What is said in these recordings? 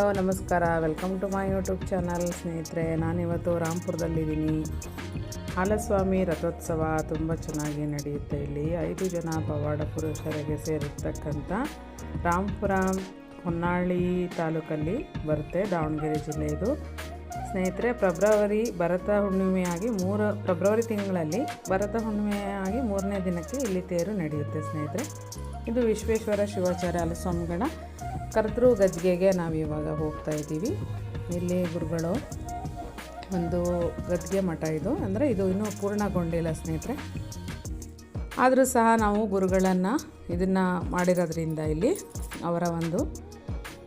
Hello, ನಮಸ್ಕಾರ. Welcome to my YouTube channel ಸ್ನೇಹಿತರೆ, ನಾನಿವತ್ತು ರಾಮ್ಪುರದಲ್ಲಿದ್ದೀನಿ. ಹಾಲಸ್ವಾಮಿ ರಥೋತ್ಸವ ತುಂಬ ಚೆನ್ನಾಗಿ ನಡೆಯುತ್ತೆ ಇಲ್ಲಿ. ಐದು ಜನ ಪವಾಡ ಪುರುಷರಿಗೆ ಸೇರಿರ್ತಕ್ಕಂಥ ರಾಮ್ಪುರ ಹೊನ್ನಾಳಿ ತಾಲೂಕಲ್ಲಿ ಬರುತ್ತೆ ದಾವಣಗೆರೆ ಜಿಲ್ಲೆ ಇದು. ಸ್ನೇಹಿತರೆ ಫೆಬ್ರವರಿ ಭರತ ಹುಣ್ಣಿಮೆಯಾಗಿ ಮೂರು ಫೆಬ್ರವರಿ ತಿಂಗಳಲ್ಲಿ ಭರತ ಹುಣ್ಣಿಮೆಯಾಗಿ ಮೂರನೇ ದಿನಕ್ಕೆ ಇಲ್ಲಿ ತೇರು ನಡೆಯುತ್ತೆ ಸ್ನೇಹಿತರೆ. ಇದು ವಿಶ್ವೇಶ್ವರ ಶಿವಾಚಾರ್ಯ ಸ್ವಾಮಿಗಳ ಕರ್ತೃ ಗದ್ಗೆಗೆ ನಾವು ಇವಾಗ ಹೋಗ್ತಾ ಇದ್ದೀವಿ. ಇಲ್ಲಿ ಗುರುಗಳು ಒಂದು ಗದ್ಗೆ ಮಠ ಇದು. ಅಂದರೆ ಇದು ಇನ್ನೂ ಪೂರ್ಣಗೊಂಡಿಲ್ಲ ಸ್ನೇಹಿತರೆ. ಆದರೂ ಸಹ ನಾವು ಗುರುಗಳನ್ನು ಇದನ್ನು ಮಾಡಿರೋದ್ರಿಂದ ಇಲ್ಲಿ ಅವರ ಒಂದು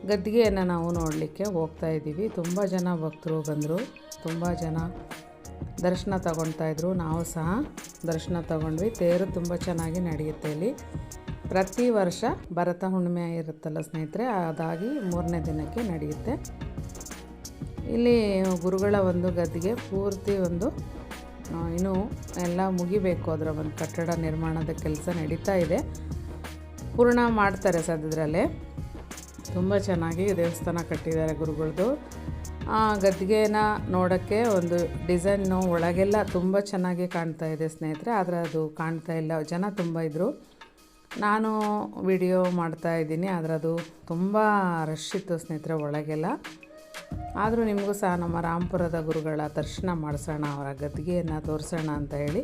ಗದ್ದಿಗೆಯನ್ನು ನಾವು ನೋಡಲಿಕ್ಕೆ ಹೋಗ್ತಾ ಇದ್ದೀವಿ. ತುಂಬ ಜನ ಭಕ್ತರು ಬಂದರು. ತುಂಬ ಜನ ದರ್ಶನ ತಗೊಳ್ತಾ ಇದ್ರು. ನಾವು ಸಹ ದರ್ಶನ ತಗೊಂಡ್ವಿ. ತೇರು ತುಂಬ ಚೆನ್ನಾಗಿ ನಡೆಯುತ್ತೆ ಇಲ್ಲಿ. ಪ್ರತಿ ವರ್ಷ ಭರತ ಹುಣ್ಣಿಮೆ ಇರುತ್ತಲ್ಲ ಸ್ನೇಹಿತರೆ, ಅದಾಗಿ ಮೂರನೇ ದಿನಕ್ಕೆ ನಡೆಯುತ್ತೆ. ಇಲ್ಲಿ ಗುರುಗಳ ಒಂದು ಗದ್ದಿಗೆ ಪೂರ್ತಿ ಒಂದು ಇನ್ನು ಎಲ್ಲ ಮುಗಿಬೇಕು. ಅದರ ಒಂದು ಕಟ್ಟಡ ನಿರ್ಮಾಣದ ಕೆಲಸ ನಡೀತಾ ಇದೆ. ಪೂರ್ಣ ಮಾಡ್ತಾರೆ ಸದ್ಯದರಲ್ಲೇ ತುಂಬ ಚೆನ್ನಾಗಿ ದೇವಸ್ಥಾನ ಕಟ್ಟಿದ್ದಾರೆ ಗುರುಗಳದ್ದು ಆ ಗದ್ದಿಗೆನ ನೋಡೋಕ್ಕೆ ಒಂದು ಡಿಸೈನು ಒಳಗೆಲ್ಲ ತುಂಬ ಚೆನ್ನಾಗಿ ಕಾಣ್ತಾ ಇದೆ ಸ್ನೇಹಿತರೆ. ಆದರೆ ಅದು ಕಾಣ್ತಾ ಇಲ್ಲ. ಜನ ತುಂಬ ಇದ್ದರು ನಾನು ವಿಡಿಯೋ ಮಾಡ್ತಾ ಇದ್ದೀನಿ ಆದರೆ ಅದು ತುಂಬ ರಶ್ ಇತ್ತು ಸ್ನೇಹಿತರೆ ಒಳಗೆಲ್ಲ. ಆದರೂ ನಿಮಗೂ ಸಹ ನಮ್ಮ ರಾಮಪುರದ ಗುರುಗಳ ದರ್ಶನ ಮಾಡಿಸೋಣ, ಅವರ ಗದ್ದಿಗೆಯನ್ನು ತೋರಿಸೋಣ ಅಂತ ಹೇಳಿ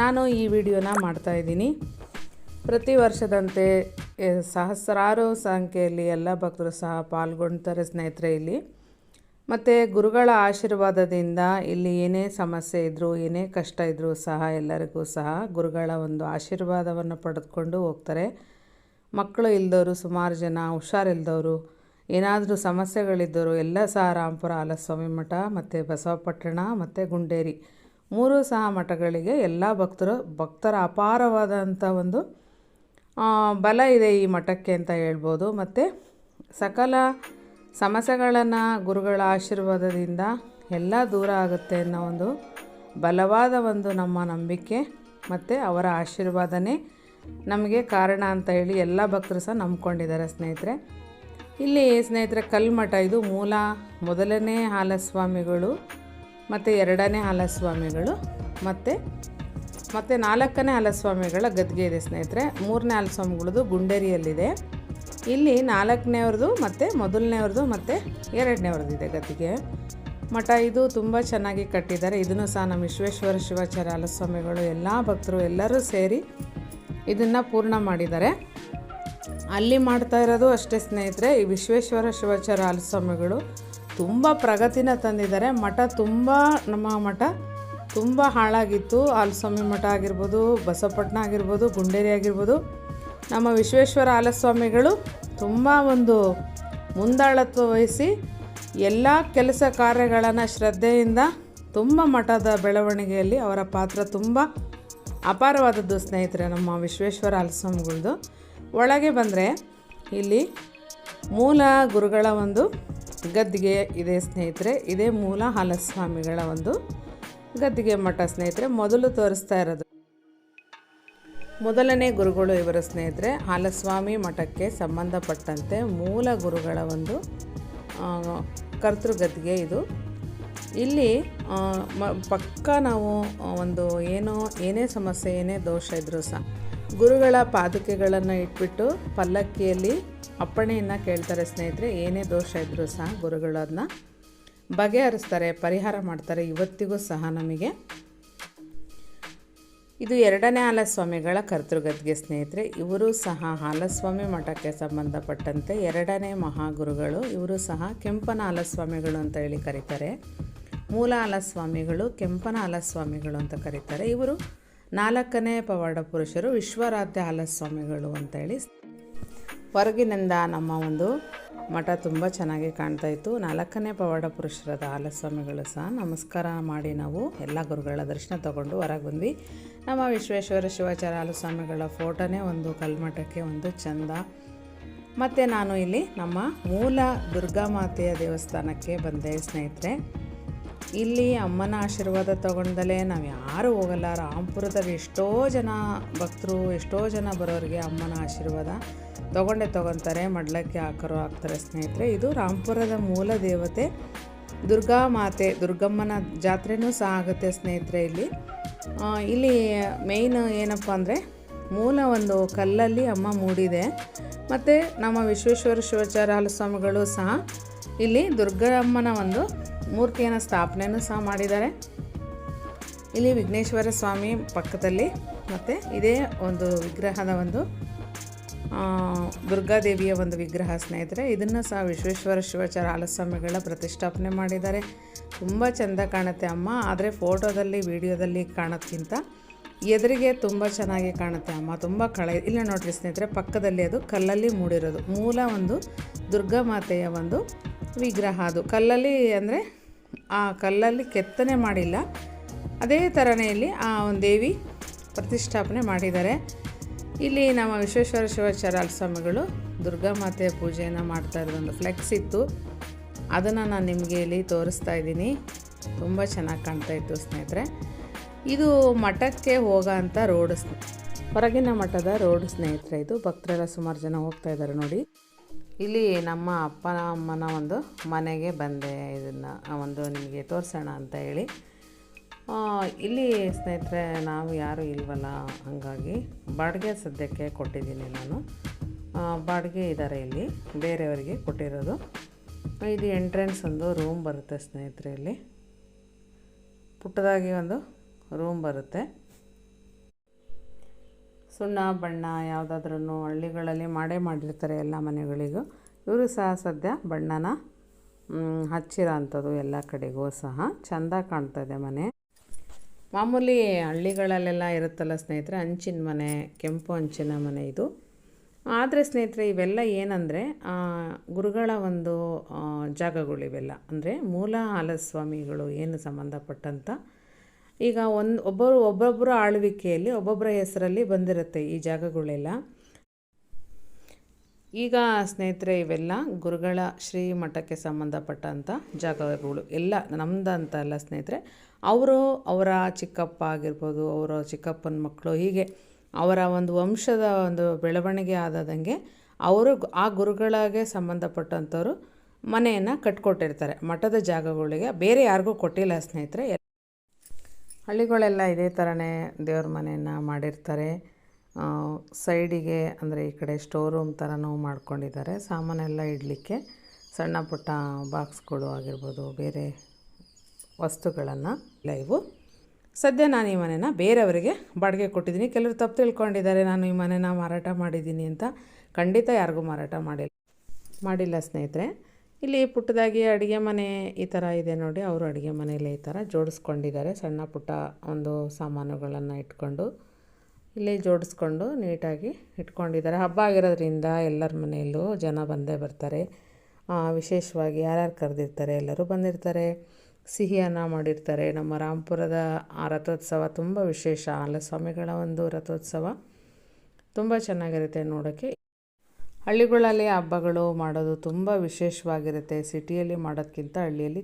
ನಾನು ಈ ವಿಡಿಯೋನ ಮಾಡ್ತಾ ಇದ್ದೀನಿ. ಪ್ರತಿ ವರ್ಷದಂತೆ ಸಹಸ್ರಾರು ಸಂಖ್ಯೆಯಲ್ಲಿ ಎಲ್ಲ ಭಕ್ತರು ಸಹ ಪಾಲ್ಗೊಳ್ತಾರೆ ಸ್ನೇಹಿತರೆ ಇಲ್ಲಿ. ಮತ್ತು ಗುರುಗಳ ಆಶೀರ್ವಾದದಿಂದ ಇಲ್ಲಿ ಏನೇ ಸಮಸ್ಯೆ ಇದ್ದರೂ ಏನೇ ಕಷ್ಟ ಇದ್ದರೂ ಸಹ ಎಲ್ಲರಿಗೂ ಸಹ ಗುರುಗಳ ಒಂದು ಆಶೀರ್ವಾದವನ್ನು ಪಡೆದುಕೊಂಡು ಹೋಗ್ತಾರೆ. ಮಕ್ಕಳು ಇಲ್ಲದವರು ಸುಮಾರು ಜನ ಹುಷಾರಿಲ್ದವರು ಏನಾದರೂ ಸಮಸ್ಯೆಗಳಿದ್ದರು ಎಲ್ಲ ಸಹ ರಾಮಪುರ ಹಾಲಸ್ವಾಮಿ ಮಠ ಮತ್ತು ಬಸವಪಟ್ಟಣ ಮತ್ತು ಗುಂಡೇರಿ ಮೂರೂ ಸಹ ಮಠಗಳಿಗೆ ಎಲ್ಲ ಭಕ್ತರು, ಭಕ್ತರ ಅಪಾರವಾದಂಥ ಒಂದು ಬಲ ಇದೆ ಈ ಮಠಕ್ಕೆ ಅಂತ ಹೇಳ್ಬೋದು. ಮತ್ತು ಸಕಲ ಸಮಸ್ಯೆಗಳನ್ನು ಗುರುಗಳ ಆಶೀರ್ವಾದದಿಂದ ಎಲ್ಲ ದೂರ ಆಗುತ್ತೆ ಅನ್ನೋ ಒಂದು ಬಲವಾದ ಒಂದು ನಮ್ಮ ನಂಬಿಕೆ ಮತ್ತು ಅವರ ಆಶೀರ್ವಾದನೇ ನಮಗೆ ಕಾರಣ ಅಂತ ಹೇಳಿ ಎಲ್ಲ ಭಕ್ತರು ಸಹ ನಂಬ್ಕೊಂಡಿದ್ದಾರೆ ಸ್ನೇಹಿತರೆ. ಇಲ್ಲಿ ಸ್ನೇಹಿತರೆ, ಕಲ್ಮಠ, ಇದು ಮೂಲ ಮೊದಲನೇ ಹಾಲಸ್ವಾಮಿಗಳು ಮತ್ತು ಎರಡನೇ ಹಾಲಸ್ವಾಮಿಗಳು ಮತ್ತು ಮತ್ತು ನಾಲ್ಕನೇ ಹಾಲಸ್ವಾಮಿಗಳ ಗದ್ಗೆ ಇದೆ ಸ್ನೇಹಿತರೆ. ಮೂರನೇ ಹಾಲಸ್ವಾಮಿಗಳದ್ದು ಗುಂಡೇರಿಯಲ್ಲಿದೆ. ಇಲ್ಲಿ ನಾಲ್ಕನೇವ್ರದ್ದು ಮತ್ತು ಮೊದಲನೇವ್ರದ್ದು ಮತ್ತು ಎರಡನೇವ್ರದ್ದು ಇದೆ ಗದ್ದಿಗೆ. ಮಠ ಇದು ತುಂಬ ಚೆನ್ನಾಗಿ ಕಟ್ಟಿದ್ದಾರೆ. ಇದನ್ನು ಸಹ ನಮ್ಮ ವಿಶ್ವೇಶ್ವರ ಶಿವಾಚಾರ್ಯ ಸ್ವಾಮಿಗಳು ಎಲ್ಲ ಭಕ್ತರು ಎಲ್ಲರೂ ಸೇರಿ ಇದನ್ನು ಪೂರ್ಣ ಮಾಡಿದ್ದಾರೆ. ಅಲ್ಲಿ ಮಾಡ್ತಾ ಇರೋದು ಅಷ್ಟೇ ಸ್ನೇಹಿತರೆ, ಈ ವಿಶ್ವೇಶ್ವರ ಶಿವಾಚಾರ್ಯ ಅಲಸ್ವಾಮಿಗಳು ತುಂಬ ಪ್ರಗತಿನ ತಂದಿದ್ದಾರೆ. ಮಠ ತುಂಬ, ನಮ್ಮ ಮಠ ತುಂಬ ಹಾಳಾಗಿತ್ತು. ಹಾಲಸ್ವಾಮಿ ಮಠ ಆಗಿರ್ಬೋದು, ಬಸವಪಟ್ಟಣ ಆಗಿರ್ಬೋದು, ಗುಂಡೇರಿ ಆಗಿರ್ಬೋದು. ನಮ್ಮ ವಿಶ್ವೇಶ್ವರ ಹಾಲಸ್ವಾಮಿಗಳು ತುಂಬ ಒಂದು ಮುಂದಾಳತ್ವ ವಹಿಸಿ ಎಲ್ಲ ಕೆಲಸ ಕಾರ್ಯಗಳನ್ನು ಶ್ರದ್ಧೆಯಿಂದ ತುಂಬ ಮಠದ ಬೆಳವಣಿಗೆಯಲ್ಲಿ ಅವರ ಪಾತ್ರ ತುಂಬ ಅಪಾರವಾದದ್ದು ಸ್ನೇಹಿತರೆ ನಮ್ಮ ವಿಶ್ವೇಶ್ವರ ಹಾಲಸ್ವಾಮಿಗಳದು ಒಳಗೆ ಬಂದರೆ ಇಲ್ಲಿ ಮೂಲ ಗುರುಗಳ ಒಂದು ಗದ್ದಿಗೆ ಇದೆ ಸ್ನೇಹಿತರೆ, ಇದೇ ಮೂಲ ಹಾಲಸ್ವಾಮಿಗಳ ಒಂದು ಗದ್ದಿಗೆ ಮಠ ಸ್ನೇಹಿತರೆ, ಮೊದಲು ತೋರಿಸ್ತಾ ಇರೋದು. ಮೊದಲನೇ ಗುರುಗಳು ಇವರ ಸ್ನೇಹಿತರೆ, ಹಾಲಸ್ವಾಮಿ ಮಠಕ್ಕೆ ಸಂಬಂಧಪಟ್ಟಂತೆ ಮೂಲ ಗುರುಗಳ ಒಂದು ಕರ್ತೃಗದ್ಗೆ ಇದು. ಇಲ್ಲಿ ಮ, ಪಕ್ಕ ನಾವು ಒಂದು ಏನೋ, ಏನೇ ಸಮಸ್ಯೆ, ಏನೇ ದೋಷ ಇದ್ದರೂ ಸಹ, ಗುರುಗಳ ಪಾದುಕೆಗಳನ್ನು ಇಟ್ಬಿಟ್ಟು ಪಲ್ಲಕ್ಕಿಯಲ್ಲಿ ಅಪ್ಪಣೆಯನ್ನು ಕೇಳ್ತಾರೆ ಸ್ನೇಹಿತರೆ, ಏನೇ ದೋಷ ಇದ್ದರೂ ಸಹ ಗುರುಗಳನ್ನು ಬಗೆಹರಿಸ್ತಾರೆ, ಪರಿಹಾರ ಮಾಡ್ತಾರೆ ಇವತ್ತಿಗೂ ಸಹ ನಮಗೆ. ಇದು ಎರಡನೇ ಹಾಲಸ್ವಾಮಿಗಳ ಕರ್ತೃಗದ್ಗೆ ಸ್ನೇಹಿತರೆ, ಇವರು ಸಹ ಹಾಲಸ್ವಾಮಿ ಮಠಕ್ಕೆ ಸಂಬಂಧಪಟ್ಟಂತೆ ಎರಡನೇ ಮಹಾಗುರುಗಳು, ಇವರು ಸಹ ಕೆಂಪನ ಹಾಲಸ್ವಾಮಿಗಳು ಅಂತ ಹೇಳಿ ಕರೀತಾರೆ. ಮೂಲ ಹಾಲಸ್ವಾಮಿಗಳು ಕೆಂಪನ ಹಾಲಸ್ವಾಮಿಗಳು ಅಂತ ಕರೀತಾರೆ. ಇವರು ನಾಲ್ಕನೇ ಪವಾಡ ಪುರುಷರು ವಿಶ್ವರಾಧ್ಯ ಹಾಲಸ್ವಾಮಿಗಳು ಅಂತ ಹೇಳಿ ಹೊರಗಿನಿಂದ ನಮ್ಮ ಒಂದು ಮಠ ತುಂಬ ಚೆನ್ನಾಗಿ ಕಾಣ್ತಾ ಇತ್ತು. ನಾಲ್ಕನೇ ಪವಾಡ ಪುರುಷರಾದ ಹಾಲಸ್ವಾಮಿಗಳು ಸಹ ನಮಸ್ಕಾರ ಮಾಡಿ ನಾವು ಎಲ್ಲ ಗುರುಗಳ ದರ್ಶನ ತಗೊಂಡು ಹೊರಗೆ ಬಂದ್ವಿ. ನಮ್ಮ ವಿಶ್ವೇಶ್ವರ ಶಿವಾಚಾರ್ಯ ಹಾಲಸ್ವಾಮಿಗಳ ಫೋಟೋನೇ ಒಂದು ಕಲ್ಮಠಕ್ಕೆ ಒಂದು ಚಂದ. ಮತ್ತು ನಾನು ಇಲ್ಲಿ ನಮ್ಮ ಮೂಲ ದುರ್ಗಾ ಮಾತೆಯ ದೇವಸ್ಥಾನಕ್ಕೆ ಬಂದೆ ಸ್ನೇಹಿತರೆ. ಇಲ್ಲಿ ಅಮ್ಮನ ಆಶೀರ್ವಾದ ತಗೊಂಡಲೇ ನಾವು ಯಾರು ಹೋಗಲ್ಲ. ರಾಮ್ಪುರದಲ್ಲಿ ಎಷ್ಟೋ ಜನ ಭಕ್ತರು, ಎಷ್ಟೋ ಜನ ಬರೋರಿಗೆ ಅಮ್ಮನ ಆಶೀರ್ವಾದ ತಗೊಂಡೇ ತಗೊತಾರೆ, ಮಡ್ಲಕ್ಕೆ ಹಾಕರು, ಹಾಕ್ತಾರೆ ಸ್ನೇಹಿತರೆ. ಇದು ರಾಮ್ಪುರದ ಮೂಲ ದೇವತೆ ದುರ್ಗಾ ಮಾತೆ, ದುರ್ಗಮ್ಮನ ಜಾತ್ರೆನೂ ಸಹ ಆಗುತ್ತೆ ಸ್ನೇಹಿತರೆ ಇಲ್ಲಿ. ಇಲ್ಲಿ ಮೇಯ್ನ್ ಏನಪ್ಪ ಅಂದರೆ ಮೂಲ ಒಂದು ಕಲ್ಲಲ್ಲಿ ಅಮ್ಮ ಮೂಡಿದೆ. ಮತ್ತು ನಮ್ಮ ವಿಶ್ವೇಶ್ವರ ಶಿವಾಚಾರ್ಯ ಸ್ವಾಮಿಗಳು ಸಹ ಇಲ್ಲಿ ದುರ್ಗಮ್ಮನ ಒಂದು ಮೂರ್ತಿಯನ್ನು ಸ್ಥಾಪನೆಯನ್ನು ಸಹ ಮಾಡಿದ್ದಾರೆ. ಇಲ್ಲಿ ವಿಘ್ನೇಶ್ವರ ಸ್ವಾಮಿ ಪಕ್ಕದಲ್ಲಿ ಮತ್ತು ಇದೇ ಒಂದು ವಿಗ್ರಹದ ಒಂದು ದುರ್ಗಾದೇವಿಯ ಒಂದು ವಿಗ್ರಹ ಸ್ನೇಹಿತರೆ, ಇದನ್ನು ಸಹ ವಿಶ್ವೇಶ್ವರ ಶಿವಾಚಾರ ಆಲಸ್ವಾಮಿಗಳ ಪ್ರತಿಷ್ಠಾಪನೆ ಮಾಡಿದ್ದಾರೆ. ತುಂಬ ಚೆಂದ ಕಾಣುತ್ತೆ ಅಮ್ಮ, ಆದರೆ ಫೋಟೋದಲ್ಲಿ ವಿಡಿಯೋದಲ್ಲಿ ಕಾಣೋದ್ಕಿಂತ ಎದುರಿಗೆ ತುಂಬ ಚೆನ್ನಾಗಿ ಕಾಣುತ್ತೆ ಅಮ್ಮ, ತುಂಬ ಕಳೆ, ಇಲ್ಲ ನೋಡ್ರಿ ಸ್ನೇಹಿತರೆ, ಪಕ್ಕದಲ್ಲಿ ಅದು ಕಲ್ಲಲ್ಲಿ ಮೂಡಿರೋದು. ಮೂಲ ಒಂದು ದುರ್ಗಾ ಮಾತೆಯ ಒಂದು ವಿಗ್ರಹ ಅದು. ಕಲ್ಲಲ್ಲಿ ಅಂದರೆ ಆ ಕಲ್ಲಲ್ಲಿ ಕೆತ್ತನೆ ಮಾಡಿಲ್ಲ, ಅದೇ ಥರನೇ ಇಲ್ಲಿ ಆ ಒಂದು ದೇವಿ ಪ್ರತಿಷ್ಠಾಪನೆ ಮಾಡಿದ್ದಾರೆ. ಇಲ್ಲಿ ನಮ್ಮ ವಿಶ್ವೇಶ್ವರ ಶಿವಾಚಾರ್ಯ ಸ್ವಾಮಿಗಳು ದುರ್ಗಾ ಮಾತೆಯ ಪೂಜೆಯನ್ನು ಮಾಡ್ತಾ ಇರೋದೊಂದು ಫ್ಲೆಕ್ಸ್ ಇತ್ತು. ಅದನ್ನು ನಾನು ನಿಮಗೆ ಇಲ್ಲಿ ತೋರಿಸ್ತಾ ಇದ್ದೀನಿ. ತುಂಬ ಚೆನ್ನಾಗಿ ಕಾಣ್ತಾ ಇತ್ತು ಸ್ನೇಹಿತರೆ. ಇದು ಮಠಕ್ಕೆ ಹೋಗೋಂಥ ರೋಡ್ ಹೊರಗಿನ ಮಠದ ರೋಡ್ ಸ್ನೇಹಿತರೆ ಇದು. ಭಕ್ತರೆಲ್ಲ ಸುಮಾರು ಜನ ಹೋಗ್ತಾ ಇದ್ದಾರೆ ನೋಡಿ. ಇಲ್ಲಿ ನಮ್ಮ ಅಪ್ಪನ ಅಮ್ಮನ ಒಂದು ಮನೆಗೆ ಬಂದೆ ಇದನ್ನು ಒಂದು ನಿಮಗೆ ತೋರಿಸೋಣ ಅಂತ ಹೇಳಿ. ಇಲ್ಲಿ ಸ್ನೇಹಿತರೆ ನಾವು ಯಾರೂ ಇಲ್ವಲ್ಲ, ಹಾಗಾಗಿ ಬಾಡಿಗೆ ಸದ್ಯಕ್ಕೆ ಕೊಟ್ಟಿದ್ದೀನಿ ನಾನು. ಬಾಡಿಗೆ ಇದ್ದಾರೆ ಇಲ್ಲಿ, ಬೇರೆಯವರಿಗೆ ಕೊಟ್ಟಿರೋದು. ಇದು ಎಂಟ್ರೆನ್ಸ್ ಒಂದು ರೂಮ್ ಬರುತ್ತೆ ಸ್ನೇಹಿತರೆ ಇಲ್ಲಿ. ಪುಟ್ಟದಾಗಿ ಒಂದು ರೂಮ್ ಬರುತ್ತೆ. ಸುಣ್ಣ, ಬಣ್ಣ ಯಾವುದಾದ್ರೂ ಹಳ್ಳಿಗಳಲ್ಲಿ ಮಾಡೇ ಮಾಡಿರ್ತಾರೆ ಎಲ್ಲ ಮನೆಗಳಿಗೂ. ಇವರು ಸಹ ಸದ್ಯ ಬಣ್ಣನ ಹಚ್ಚಿರೋ ಅಂಥದ್ದು ಎಲ್ಲ ಕಡೆಗೂ ಸಹ ಚೆಂದ ಇದೆ ಮನೆ. ಮಾಮೂಲಿ ಹಳ್ಳಿಗಳಲ್ಲೆಲ್ಲ ಇರುತ್ತಲ್ಲ ಸ್ನೇಹಿತರೆ, ಹಂಚಿನ ಮನೆ, ಕೆಂಪು ಹಂಚಿನ ಮನೆ ಇದು. ಆದರೆ ಸ್ನೇಹಿತರೆ, ಇವೆಲ್ಲ ಏನಂದರೆ ಗುರುಗಳ ಒಂದು ಜಾಗಗಳು ಇವೆಲ್ಲ. ಅಂದರೆ ಮೂಲ ಹಾಲಸ್ವಾಮಿಗಳು ಏನು ಸಂಬಂಧಪಟ್ಟಂಥ ಈಗ ಒಂದು ಒಬ್ಬರು ಒಬ್ಬೊಬ್ಬರ ಆಳ್ವಿಕೆಯಲ್ಲಿ ಒಬ್ಬೊಬ್ಬರ ಹೆಸರಲ್ಲಿ ಬಂದಿರುತ್ತೆ ಈ ಜಾಗಗಳೆಲ್ಲ. ಈಗ ಸ್ನೇಹಿತರೆ ಇವೆಲ್ಲ ಗುರುಗಳ ಶ್ರೀ ಮಠಕ್ಕೆ ಸಂಬಂಧಪಟ್ಟಂಥ ಜಾಗಗಳು. ಎಲ್ಲ ಅಲ್ಲ ಸ್ನೇಹಿತರೆ. ಅವರು ಅವರ ಚಿಕ್ಕಪ್ಪ ಆಗಿರ್ಬೋದು ಅವರ ಚಿಕ್ಕಪ್ಪನ ಮಕ್ಕಳು ಹೀಗೆ ಅವರ ಒಂದು ವಂಶದ ಒಂದು ಬೆಳವಣಿಗೆ ಆದದಂಗೆ ಅವರು ಆ ಗುರುಗಳಿಗೆ ಸಂಬಂಧಪಟ್ಟಂಥವ್ರು ಮನೆಯನ್ನು ಕಟ್ಕೊಟ್ಟಿರ್ತಾರೆ. ಮಠದ ಜಾಗಗಳಿಗೆ. ಬೇರೆ ಯಾರಿಗೂ ಕೊಟ್ಟಿಲ್ಲ ಸ್ನೇಹಿತರೆ. ಹಳ್ಳಿಗಳೆಲ್ಲ ಇದೇ ಥರನೇ ದೇವ್ರ ಮನೆಯನ್ನು ಮಾಡಿರ್ತಾರೆ. ಸೈಡಿಗೆ ಅಂದರೆ ಈ ಕಡೆ ಸ್ಟೋರ್ ರೂಮ್ ಥರನೂ ಮಾಡ್ಕೊಂಡಿದ್ದಾರೆ. ಸಾಮಾನೆಲ್ಲ ಇಡಲಿಕ್ಕೆ ಸಣ್ಣ ಪುಟ್ಟ ಬಾಕ್ಸ್ಗಳು ಆಗಿರ್ಬೋದು, ಬೇರೆ ವಸ್ತುಗಳನ್ನು ಲೈವು ಸದ್ಯ ನಾನು ಈ ಮನೆನ ಬೇರೆಯವರಿಗೆ ಬಾಡಿಗೆ ಕೊಟ್ಟಿದ್ದೀನಿ. ಕೆಲವರು ತಪ್ಪು ತಿಳ್ಕೊಂಡಿದ್ದಾರೆ, ನಾನು ಈ ಮನೆನ ಮಾರಾಟ ಮಾಡಿದ್ದೀನಿ ಅಂತ ಖಂಡಿತ ಯಾರಿಗೂ ಮಾರಾಟ ಮಾಡಿಲ್ಲ ಮಾಡಿಲ್ಲ ಸ್ನೇಹಿತರೆ. ಇಲ್ಲಿ ಪುಟ್ಟದಾಗಿ ಅಡುಗೆ ಮನೆ ಈ ಥರ ಇದೆ ನೋಡಿ. ಅವರು ಅಡುಗೆ ಮನೆಯಲ್ಲೇ ಈ ಥರ ಜೋಡಿಸ್ಕೊಂಡಿದ್ದಾರೆ. ಸಣ್ಣ ಪುಟ್ಟ ಒಂದು ಸಾಮಾನುಗಳನ್ನು ಇಟ್ಕೊಂಡು ಇಲ್ಲಿ ಜೋಡಿಸ್ಕೊಂಡು ನೀಟಾಗಿ ಇಟ್ಕೊಂಡಿದ್ದಾರೆ. ಹಬ್ಬ ಆಗಿರೋದ್ರಿಂದ ಎಲ್ಲರ ಮನೆಯಲ್ಲೂ ಜನ ಬಂದೇ ಬರ್ತಾರೆ. ವಿಶೇಷವಾಗಿ ಯಾರ್ಯಾರು ಕರೆದಿರ್ತಾರೆ ಎಲ್ಲರೂ ಬಂದಿರ್ತಾರೆ. ಸಿಹಿಯನ್ನು ಮಾಡಿರ್ತಾರೆ. ನಮ್ಮ ರಾಮಪುರದ ಆ ರಥೋತ್ಸವ ತುಂಬ ವಿಶೇಷ. ಸ್ವಾಮಿಗಳ ಒಂದು ರಥೋತ್ಸವ. ತುಂಬ ಚೆನ್ನಾಗಿರುತ್ತೆ ನೋಡೋಕ್ಕೆ. ಹಳ್ಳಿಗಳಲ್ಲಿ ಹಬ್ಬಗಳು ಮಾಡೋದು ತುಂಬ ವಿಶೇಷವಾಗಿರುತ್ತೆ. ಸಿಟಿಯಲ್ಲಿ ಮಾಡೋದಕ್ಕಿಂತ ಹಳ್ಳಿಯಲ್ಲಿ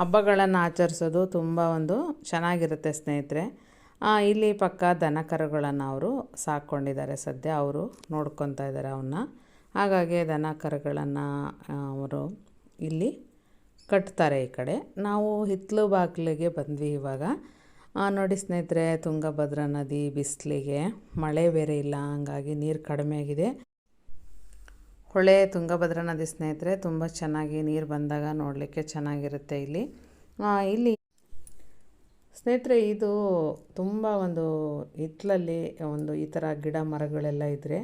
ಹಬ್ಬಗಳನ್ನು ಆಚರಿಸೋದು ತುಂಬ ಒಂದು ಚೆನ್ನಾಗಿರುತ್ತೆ ಸ್ನೇಹಿತರೆ. ಇಲ್ಲಿ ಪಕ್ಕ ದನ ಕರುಗಳನ್ನು ಅವರು ಸಾಕ್ಕೊಂಡಿದ್ದಾರೆ. ಸದ್ಯ ಅವರು ನೋಡ್ಕೊತಾ ಇದ್ದಾರೆ ಅವನ್ನ. ಹಾಗಾಗಿ ದನ ಕರುಗಳನ್ನು ಅವರು ಇಲ್ಲಿ ಕಟ್ತಾರೆ ಈ ಕಡೆ. ನಾವು ಹಿತ್ತಲು ಬಾಗಿಲಿಗೆ ಬಂದ್ವಿ ಇವಾಗ. ನೋಡಿ ಸ್ನೇಹಿತರೆ, ತುಂಗಭದ್ರಾ ನದಿ ಬಿಸಿಲಿಗೆ ಮಳೆ ಬೇರೆ ಇಲ್ಲ. ಹಂಗಾಗಿ ನೀರು ಕಡಿಮೆ ಆಗಿದೆ. ಹೊಳೆ ತುಂಗಭದ್ರಾ ನದಿ ಸ್ನೇಹಿತರೆ, ತುಂಬ ಚೆನ್ನಾಗಿ ನೀರು ಬಂದಾಗ ನೋಡಲಿಕ್ಕೆ ಚೆನ್ನಾಗಿರುತ್ತೆ ಇಲ್ಲಿ. ಇಲ್ಲಿ ಸ್ನೇಹಿತರೆ, ಇದು ತುಂಬ ಒಂದು ಹಿತ್ತಲಲ್ಲಿ ಒಂದು ಈ ಥರ ಗಿಡ ಮರಗಳೆಲ್ಲ ಇದ್ದರೆ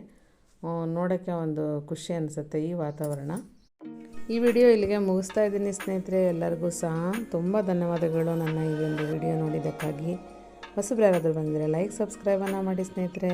ನೋಡೋಕ್ಕೆ ಒಂದು ಖುಷಿ ಅನಿಸುತ್ತೆ ಈ ವಾತಾವರಣ. ಈ ವಿಡಿಯೋ ಇಲ್ಲಿಗೆ ಮುಗಿಸ್ತಾ ಇದ್ದೀನಿ ಸ್ನೇಹಿತರೆ. ಎಲ್ಲರಿಗೂ ಸಹ ತುಂಬ ಧನ್ಯವಾದಗಳು ನನ್ನ ಈ ಒಂದು ವಿಡಿಯೋ ನೋಡಿದ್ದಕ್ಕಾಗಿ. ಹೊಸಬ್ರು ಯಾರಾದರೂ ಬಂದರೆ ಲೈಕ್ ಸಬ್ಸ್ಕ್ರೈಬನ್ನು ಮಾಡಿ ಸ್ನೇಹಿತರೆ.